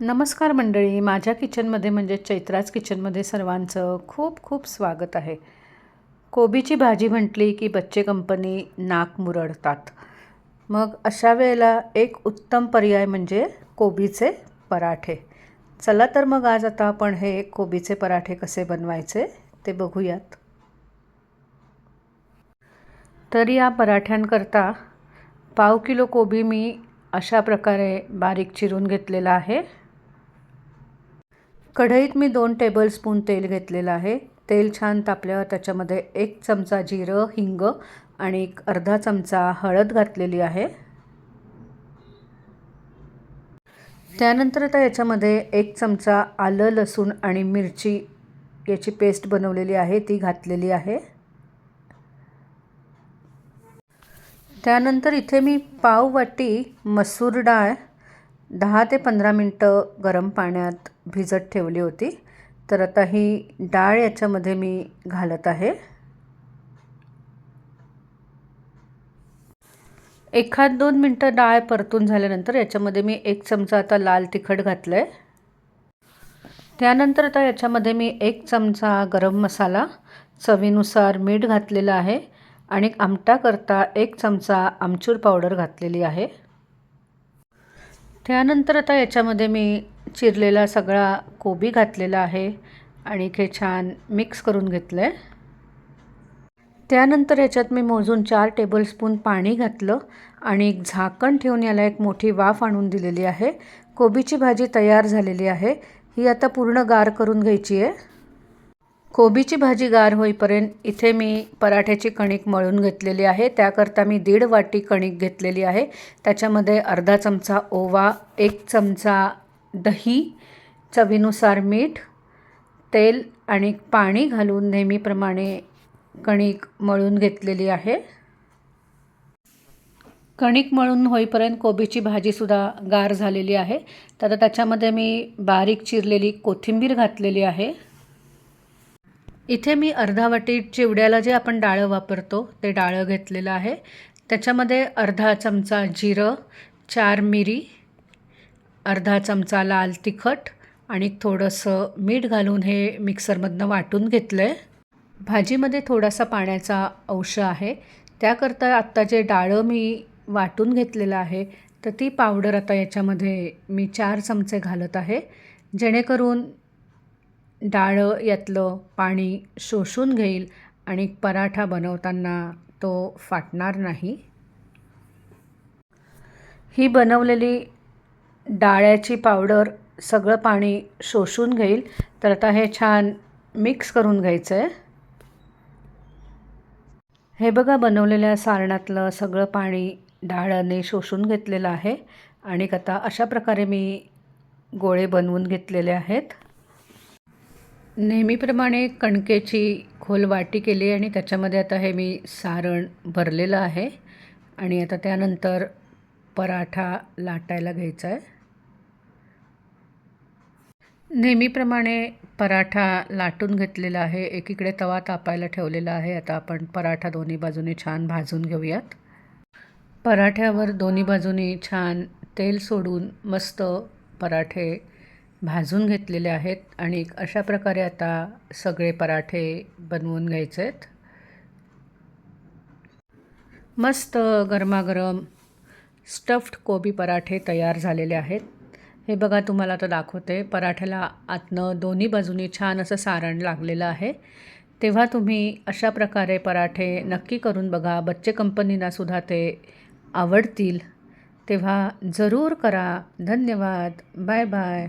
नमस्कार मंडळी माझ्या किचनमध्ये म्हणजे चैत्राज किचनमध्ये सर्वांचं खूप खूप स्वागत आहे. कोबीची भाजी म्हटली की बच्चे कंपनी नाक मुरडतात. मग अशा वेळेला एक उत्तम पर्याय म्हणजे कोबीचे पराठे. चला तर मग आज आता आपण हे कोबीचे पराठे कसे बनवायचे ते बघूयात. तर या पराठ्यांकरता पाव किलो कोबी मी अशा प्रकारे बारीक चिरून घेतलेला आहे. कढईत मी दोन टेबलस्पून तेल घेतलेलं आहे. तेल छान तापल्यावर त्याच्यामध्ये एक चमचा जिरं हिंग आणि एक अर्धा चमचा हळद घातलेली आहे. त्यानंतर आता याच्यामध्ये एक चमचा आलं लसूण आणि मिरची याची पेस्ट बनवलेली आहे ती घातलेली आहे. त्यानंतर इथे मी पाव वाटी मसूर डाळ दहा ते पंधरा मिनटं गरम पाण्यात भिजत ठेवली होती. तर आता ही डाळ याच्यामध्ये मी घालत आहे. एखाद दोन मिनटं डाळ परतून झाल्यानंतर याच्यामध्ये मी एक चमचा आता लाल तिखट घातलं आहे त्यानंतर आता याच्यामध्ये मी एक चमचा गरम मसाला चवीनुसार मीठ घातलेलं आहे आणि आमटाकरता एक चमचा आमचूर पावडर घातलेली आहे. त्यानंतर आता याच्यामध्ये मी चिरलेला सगळा कोबी घातलेला आहे आणि हे छान मिक्स करून घेतलं आहे त्यानंतर याच्यात मी मोजून चार टेबलस्पून पाणी घातलं आणि एक झाकण ठेवून याला एक मोठी वाफ आणून दिलेली आहे. कोबीची भाजी तयार झालेली आहे. ही आता पूर्ण गार करून घ्यायची आहे. कोबीची भाजी गार होईपर्यंत इथे मी पराठ्याची कणिक मळून घेतलेली आहे. त्याकरता मी दीड वाटी कणिक घेतलेली आहे. त्याच्यामध्ये अर्धा चमचा ओवा एक चमचा दही चवीनुसार मीठ तेल आणि पाणी घालून नेहमीप्रमाणे कणिक मळून घेतलेली आहे. कणिक मळून होईपर्यंत कोबीची भाजीसुद्धा गार झालेली आहे. तर त्याच्यामध्ये मी बारीक चिरलेली कोथिंबीर घातलेली आहे. इथे मी अर्धा वाटी चिवड्याला जे आपण डाळं वापरतो ते डाळं घेतलेलं आहे. त्याच्यामध्ये अर्धा चमचा जिरं चार मिरी अर्धा चमचा लाल तिखट आणि थोडंसं मीठ घालून हे मिक्सरमधनं वाटून घेतलं आहे भाजीमध्ये थोडासा पाण्याचा अंश आहे. त्याकरता आत्ता जे डाळं मी वाटून घेतलेलं आहे तर ती पावडर आता याच्यामध्ये मी चार चमचे घालत आहे. जेणेकरून डाळं यातलं पाणी शोषून घेईल आणि पराठा बनवताना तो फाटणार नाही. ही बनवलेली डाळ्याची पावडर सगळं पाणी शोषून घेईल. तर आता हे छान मिक्स करून घ्यायचं आहे हे बघा बनवलेल्या सारणातलं सगळं पाणी डाळाने शोषून घेतलेलं आहे. आणि आता अशा प्रकारे मी गोळे बनवून घेतलेले आहेत. नेहमीप्रमाणे कणकेची खोल वाटी केली आणि त्याच्यामध्ये आता हे मी सारण भरलेलं आहे. आणि आता त्यानंतर पराठा लाटायला घ्यायचा आहे नेहमीप्रमाणे पराठा लाटून घेतलेला आहे एकीकडे तवा तापायला ठेवलेला आहे. आता आपण पराठा दोन्ही बाजूने छान भाजून घेऊयात. पराठ्यावर दोन्ही बाजूनी छान तेल सोडून मस्त पराठे भाजून घेतलेले आहेत आणि अशा प्रकारे आता सगळे पराठे बनवून घ्यायचे आहेत मस्त गरमागरम स्टफ्ड कोबी पराठे तयार झालेले आहेत. हे बघा तुम्हाला आता दाखवते. पराठ्याला आतनं दोन्ही बाजूनी छान असं सारण लागलेलं आहे. तेव्हा तुम्ही अशा प्रकारे पराठे नक्की करून बघा. बच्चे कंपनीनासुद्धा ते आवडतील. तेव्हा जरूर करा. धन्यवाद. Bye bye.